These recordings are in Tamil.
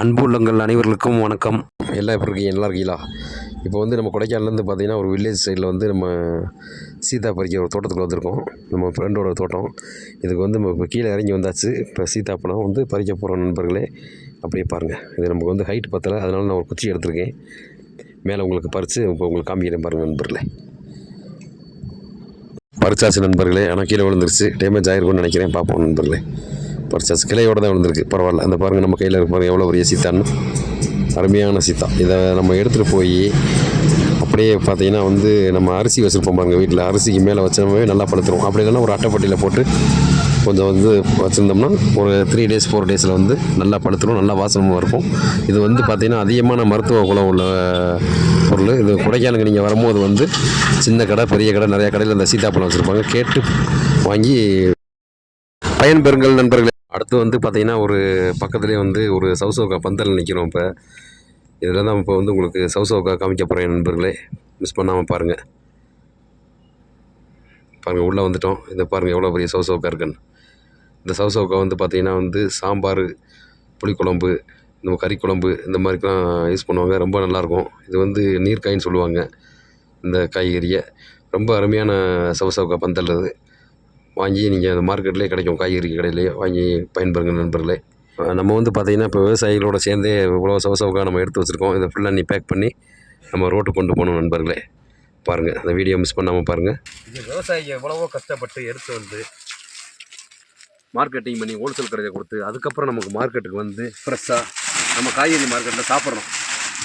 அன்பு உள்ளங்கள் அனைவர்களுக்கும் வணக்கம். எல்லாம் எப்படி இருக்கீங்க நல்லா இருக்கீங்களா? இப்போ வந்து நம்ம கொடைக்கானலேருந்து பார்த்தீங்கன்னா ஒரு வில்லேஜ் சைடில் வந்து நம்ம சீதா பறிக்கிற ஒரு தோட்டத்துக்கு வந்திருக்கோம். நம்ம ஃப்ரெண்டோட தோட்டம். இதுக்கு வந்து நம்ம இப்போ கீழே இறங்கி வந்தாச்சு. இப்போ சீதாப்பழம் வந்து பறிக்க போகிறோம் நண்பர்களே. அப்படியே பாருங்கள் இது நமக்கு வந்து ஹைட் பத்தலை. அதனால நான் ஒரு குச்சி எடுத்திருக்கேன். மேலே உங்களுக்கு பறித்து இப்போ உங்களுக்கு காமிக்கிறேன் பாருங்கள் நண்பர்களே. பறிச்சாச்சு நண்பர்களே. ஆனால் கீழே விழுந்துருச்சு. டேமேஜ் ஆகிருக்கும்னு நினைக்கிறேன். பார்ப்போம் நண்பர்களே. பர்ச்சஸ் கிளையோட தான் விழுந்திருக்கு. பரவாயில்ல. அந்த பாருங்கள் நம்ம கையில் இருக்க பாருங்கள் எவ்வளோ பெரிய சீத்தான்னு அருமையான சீத்தா இதை நம்ம எடுத்துகிட்டு போய் அப்படியே பார்த்தீங்கன்னா வந்து நம்ம அரிசி வச்சுருப்போம் பாருங்கள் வீட்டில் அரிசிக்கு மேலே வச்சோமே நல்லா பழுத்துரும். அப்படி இல்லைன்னா ஒரு அட்டைப்பட்டியில் போட்டு கொஞ்சம் வந்து வச்சுருந்தோம்னா ஒரு த்ரீ டேஸ் ஃபோர் டேஸில் வந்து நல்லா பழுத்துரும் நல்லா வாசனமாக இருக்கும். இது வந்து பார்த்திங்கன்னா அதிகமான மருத்துவ குலம் உள்ள பொருள். இது கொடைக்கானலுக்கு நீங்கள் வரும்போது வந்து சின்ன கடை பெரிய கடை நிறையா கடையில் இந்த சீத்தாப்பழம் வச்சுருப்பாங்க. கேட்டு வாங்கி பயன்பெறுங்கள் நண்பர்களே. அடுத்து வந்து பார்த்திங்கன்னா ஒரு பக்கத்துலேயே வந்து ஒரு சவுசவுக்கா பந்தல் நிற்கிறோம் இப்போ. இதில் தான் இப்போ வந்து உங்களுக்கு சவுசவுக்கா காமிக்க போகிறேன் நண்பர்களே. மிஸ் பண்ணாமல் பாருங்கள் பாருங்கள் உள்ளே வந்துட்டோம். இதை பாருங்கள் எவ்வளோ பெரிய சவுசவுக்கா இருக்குன்னு. இந்த சவுசவுக்கா வந்து பார்த்திங்கன்னா வந்து சாம்பார் புளிக்குழம்பு இந்த கறி குழம்பு இந்த மாதிரிக்கெலாம் யூஸ் பண்ணுவாங்க. ரொம்ப நல்லாயிருக்கும். இது வந்து நீர்க்காயின்னு சொல்லுவாங்க. இந்த காய்கறியை. ரொம்ப அருமையான சவுசவுக்கா பந்தல் அது. வாங்கி நீங்கள் அந்த மார்க்கெட்லேயே கிடைக்கும் காய்கறி கடையிலேயே வாங்கி பயன்பெறுங்க நண்பர்களே. நம்ம வந்து பார்த்திங்கன்னா இப்போ விவசாயிகளோட சேர்ந்தே இவ்வளோ சவசவுக்காக நம்ம எடுத்து வச்சுருக்கோம். இதை ஃபுல்லாக நீ பேக் பண்ணி நம்ம ரோட்டுக்கு கொண்டு போகணும் நண்பர்களே. பாருங்கள் அந்த வீடியோ மிஸ் பண்ணாமல் பாருங்கள் இது விவசாயிங்க எவ்வளவோ கஷ்டப்பட்டு எடுத்து வந்து மார்க்கெட்டிங் பண்ணி ஹோல்சேல் கடையில் கொடுத்து அதுக்கப்புறம் நமக்கு மார்க்கெட்டுக்கு வந்து ஃப்ரெஷ்ஷாக நம்ம காய்கறி மார்க்கெட்டில் சாப்பிட்றோம்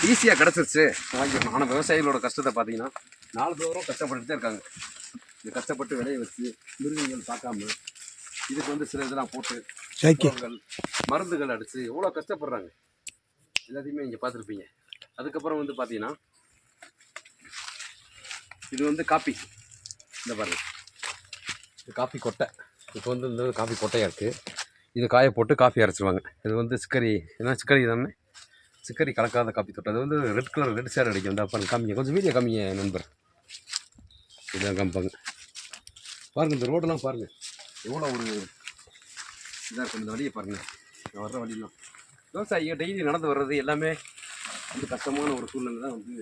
ஈஸியாக கிடச்சிருச்சு. வாங்கிடணும். ஆனால் விவசாயிகளோட கஷ்டத்தை பார்த்தீங்கன்னா நாள்தோறும் கஷ்டப்பட்டுட்டு தான் இருக்காங்க. இது கஷ்டப்பட்டு விளைய வச்சு மிருகங்கள் பார்க்காம இதுக்கு வந்து சில இதெல்லாம் போட்டு மருந்துகள் அடித்து எவ்வளோ கஷ்டப்படுறாங்க. எல்லாத்தையுமே இங்கே பார்த்துருப்பீங்க. அதுக்கப்புறம் வந்து பார்த்தீங்கன்னா இது வந்து காப்பி. இந்த பாருங்க. இது காப்பி கொட்டை. இப்போ வந்து இந்த காப்பி கொட்டையாக இருக்குது இது காய போட்டு காஃபி அரைச்சிருவாங்க. இது வந்து சிக்கரி என்ன சிக்கரி தானே? சிக்கரி கலக்காத காப்பி தொட்டை. அது வந்து ரெட் கலர் ரெட் சேர் அடிக்கும். இந்த பாருங்க காமிங்க. கொஞ்சம் வீடியோ காமிங்க நண்பர். இதான் காமிப்பாங்க. பாருங்கள் இந்த ரோடெல்லாம் பாருங்கள் எவ்வளோ ஒரு இதாக இருக்கும் இந்த வழியை பாருங்கள் நான் வர்ற வழியெல்லாம். விவசாயிங்க டெய்லி நடந்து வர்றது எல்லாமே வந்து கஷ்டமான ஒரு சூழ்நிலை தான் வந்து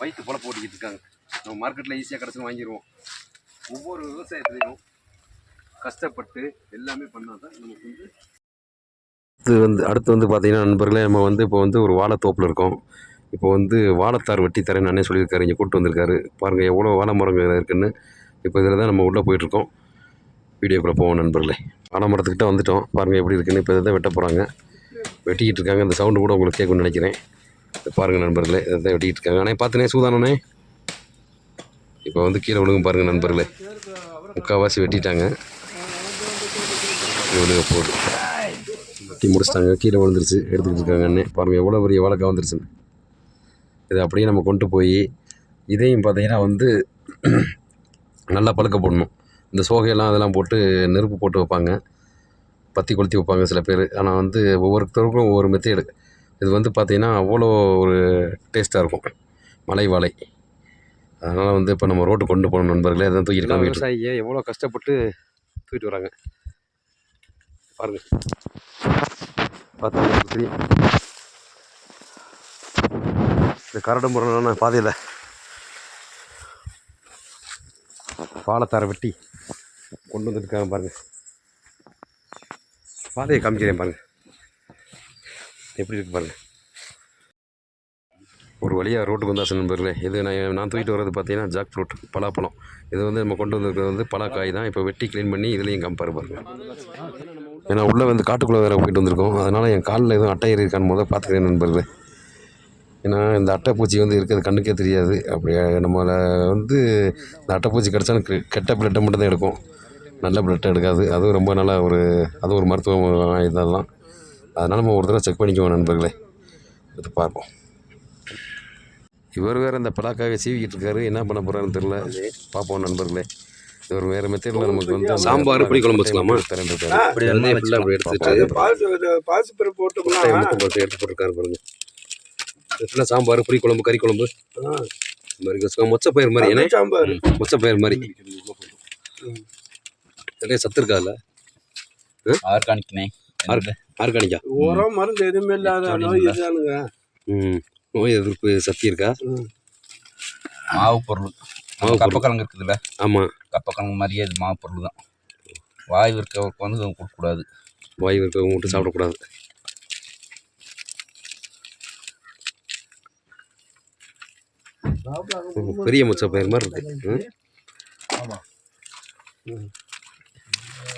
வயிற்று பொழப்பு ஓட்டிக்கிட்டு இருக்காங்க. நம்ம மார்க்கெட்டில் ஈஸியாக கிடச்சி வாங்கிடுவோம் ஒவ்வொரு விவசாயத்துலேயும் கஷ்டப்பட்டு எல்லாமே பண்ணால் தான் நமக்கு வந்து இது வந்து அடுத்து வந்து பார்த்திங்கன்னா நண்பர்களே நம்ம வந்து இப்போ வந்து ஒரு வாழைத்தோப்பில் இருக்கோம். இப்போ வந்து வாழைத்தார் வெட்டி தரேன்னு அண்ணே சொல்லியிருக்காரு இங்கே கூப்பிட்டு வந்திருக்காரு. பாருங்கள் எவ்வளோ வாழை மரங்கள் இருக்குன்னு. இப்போ இதில் தான் நம்ம உள்ளே போயிட்டுருக்கோம். வீடியோக்குள்ளே போவோம் நண்பர்களே. வாழை வந்துட்டோம். பாருங்கள் எப்படி இருக்குன்னு இப்போ இதை தான் வெட்ட போகிறாங்க. வெட்டிக்கிட்டு இருக்காங்க. இந்த சவுண்டு கூட உங்களுக்கு கேட்கும்னு நினைக்கிறேன். இதை பாருங்கள் நண்பர்களே. இதை தான் வெட்டிக்கிட்டு இருக்காங்க. ஆனால் பார்த்துனே சூதானே இப்போ வந்து கீழே விழுங்க பாருங்கள் நண்பர்களே. முக்கால்வாசி வெட்டிட்டாங்க. விழுங்க விழுக போகுது. வெட்டி முடிச்சிட்டாங்க. கீழே விழுந்துருச்சு. எடுத்துக்கிட்டு இருக்காங்க அண்ணே. பாருங்கள் எவ்வளோ பெரிய வழக்கம் வந்துருச்சுன்னு. இதை அப்படியே நம்ம கொண்டு போய் இதையும் பார்த்திங்கன்னா வந்து நல்லா பழுக்க போடணும். இந்த சோகையெல்லாம் அதெல்லாம் போட்டு நெருப்பு போட்டு வைப்பாங்க. பற்றி கொளுத்தி வைப்பாங்க சில பேர். ஆனால் வந்து ஒவ்வொருத்தருக்கும் ஒவ்வொரு மெத்தேடு இது வந்து பார்த்திங்கன்னா அவ்வளோ ஒரு டேஸ்ட்டாக இருக்கும். மலை வாழை. அதனால் வந்து இப்போ நம்ம ரோட்டு கொண்டு போகணும் நண்பர்களே. அதான் தூக்கிட்டு விவசாயிங்க எவ்வளோ கஷ்டப்பட்டு தூக்கிட்டு வராங்க. பாருங்கள் பார்த்தா தெரியும். இந்த கரடு முரடான பாதையில் பாலத்தாரை வெட்டி கொண்டு வந்துருக்காங்க பாருங்கள் பாதையை காமிக்கிறேன் பாருங்கள் எப்படி இருக்கு பாருங்கள் ஒரு வழியாக ரோட்டுக்கு வந்தாச்சு நண்பர்களே இது நான் நான் தூக்கிட்டு வர்றது பார்த்தீங்கன்னா ஜாக் ஃப்ரூட் பலாப்பழம். இது வந்து நம்ம கொண்டு வந்திருக்கிறது வந்து பலாக்காய் தான். இப்போ வெட்டி க்ளீன் பண்ணி இதுலேயும் கம்பேர் பாருங்கள் ஏன்னா உள்ளே வந்து காட்டுக்குள்ளே வேறு போயிட்டு வந்திருக்கோம். அதனால் என் காலில் எதுவும் அட்டை இருக்கான்னு முதல் பார்த்துக்கிறேன் நண்பர்களே. ஏன்னா இந்த அட்டைப்பூச்சி வந்து இருக்கிறது கண்ணுக்கே தெரியாது. அப்படியே நம்மளை வந்து இந்த அட்டைப்பூச்சி கிடச்சாலும் கெ- கெட்ட பிளட்டை மட்டும் தான் எடுக்கும். நல்ல பிளட்டை எடுக்காது. அதுவும் ரொம்ப நல்ல ஒரு அது ஒரு மருத்துவம் இதெல்லாம் அதனால் நம்ம ஒரு தடவை செக் பண்ணிக்குவோம் நண்பர்களே. எடுத்து பார்ப்போம். இவர் வேறு இந்த பலாக்காவை சீவிக்கிட்டு இருக்காரு. என்ன பண்ண போகிறாருன்னு தெரில பார்ப்போம் நண்பர்களே. இவர் வேறு மெத்தேடில் நமக்கு வந்து சாம்பார், புளி குழம்பு வச்சுக்கலாமா? தரேன் இருக்காரு. அப்படி எடுத்துட்டு பாசு பருப்பு போட்டு எடுத்து போட்டிருக்காரு பாருங்க. ஃபுல்லாக சாம்பார் புளி குழம்பு கறி குழம்பு? மாதிரி வச்சுக்கோங்க மொச்சை பயிர் மாதிரி. ஏன்னா சாம்பார். மொச்சை பயிர் மாதிரி. நிறைய சத்து இருக்காதுல்ல ஆர்கானிக்னே ஆர்கானிக்கா? உரம் மருந்து எதுவுமே இல்லாத நோய் இல்ல. இதுதானுங்க. ம். நோய் எதிர்ப்பு சக்தி இருக்கா. மாவு பொருள். மாவு. கப்பக்கிழங்கு இருக்குதுல்ல? ஆமாம் கப்பக்கிழங்கு மாதிரியே இது மாவு பொருள் தான். வாய் இருக்கவருக்கு வந்து கொடுக்கக்கூடாது. வாயு இருக்கவங்க மட்டும் சாப்பிடக்கூடாது. பெரிய முச்சை பயிர் மாதிரி இருக்கு. ம்.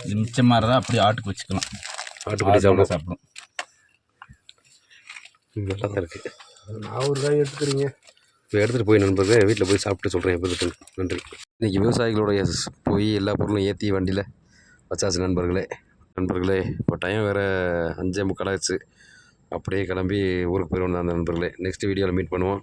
இது மிச்சம் மாதிரி தான் அப்படியே ஆட்டுக்கு வச்சுக்கலாம். ஆட்டுக்குடி ஆடு சாப்பிட சாப்பிடும் நல்லா தான் இருக்குது நான் ஒரு காய் எடுத்துக்கிறீங்க. இப்போ எடுத்துகிட்டு போய் நண்பர்களே வீட்டில் போய் சாப்பிட்டு சொல்கிறேன் எப்படி இருக்குன்னு. நன்றி. இன்றைக்கி விவசாயிகளுடைய போய் எல்லா பொருளும் ஏற்றி வண்டியில் வச்சாச்சு நண்பர்களே. நண்பர்களே இப்போ டைம் வேறு அஞ்சே முக்கால் ஆச்சு. அப்படியே கிளம்பி ஊருக்கு போயிடுவோம் அந்த நண்பர்களே. நெக்ஸ்ட் வீடியோவில் மீட் பண்ணுவோம்.